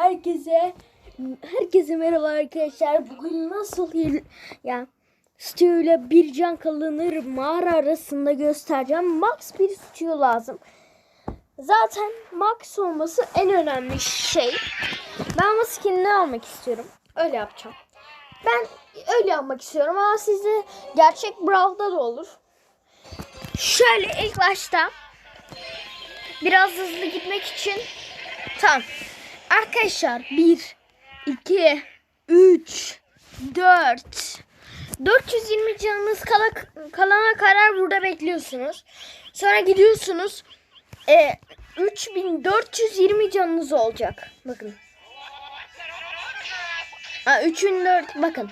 Herkese herkese merhaba arkadaşlar. Bugün nasıl ya Stu ile bir can kalınır mağara arasında göstereceğim. Max bir Stu lazım. Zaten Max olması en önemli şey. Ben ama skinini almak istiyorum. Öyle yapacağım. Ben öyle yapmak istiyorum ama sizde gerçek Brawl'da da olur. Şöyle ilk başta biraz hızlı gitmek için Tamam. Arkadaşlar 1 2 3 4 420 canınız kala, kalana kadar burada bekliyorsunuz. Sonra gidiyorsunuz. E, 3420 canınız olacak. Bakın. Ha, 3004 bakın.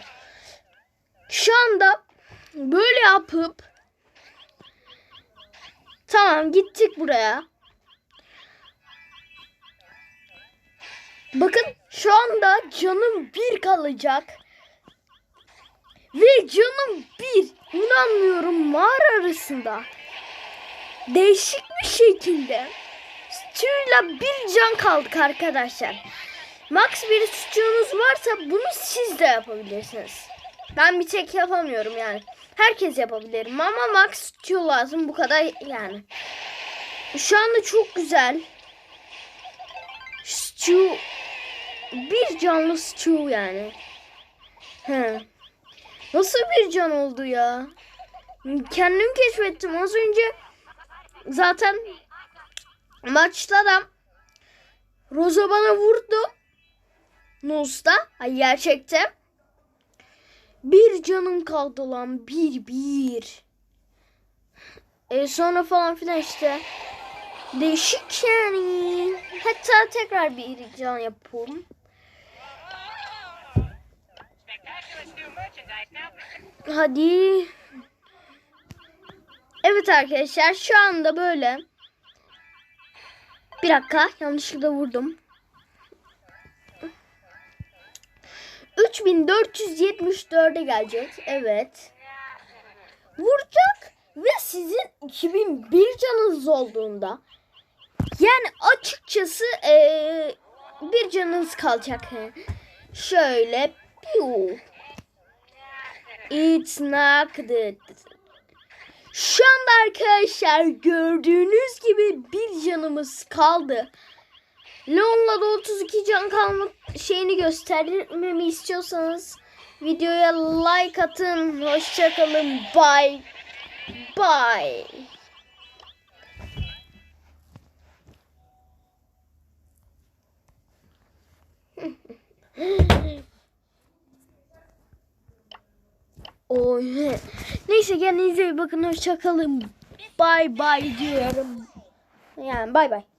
Şu anda böyle yapıp Tamam gittik buraya. Bakın şu anda canım bir kalacak. Ve canım bir. İnanmıyorum mağara arasında. Değişik bir şekilde. Stü'yle bir can kaldık arkadaşlar. Max bir suçunuz varsa bunu siz de yapabilirsiniz. Ben bir tek yapamıyorum yani. Herkes yapabilirim ama Max Stu lazım bu kadar yani. Şu anda çok güzel. Stu bir canlı Stu yani. He. Nasıl bir can oldu ya? Kendim keşfettim az önce. Zaten maçta da Rosa bana vurdu. Nosta. Ay gerçekte. Bir canım kaldı lan. Bir bir. E sonra falan filan işte. Değişik yani. Hatta tekrar bir can yapalım. Hadi. Evet arkadaşlar şu anda böyle. Bir dakika yanlışlıkla vurdum. 3474'e gelecek. Evet. Vuracak ve sizin 2001 canınız olduğunda yani açıkçası eee, bir canınız kalacak. Şöyle piu. It's knocked. Şu anda arkadaşlar gördüğünüz gibi bir canımız kaldı. Leon'la da 32 can kalma şeyini göstermemi istiyorsanız videoya like atın. Hoşçakalın. Bye. Bye. Oy. Neyse kendinize iyi bakın. Hoşçakalın. Bye bye diyorum. Yani bye bye.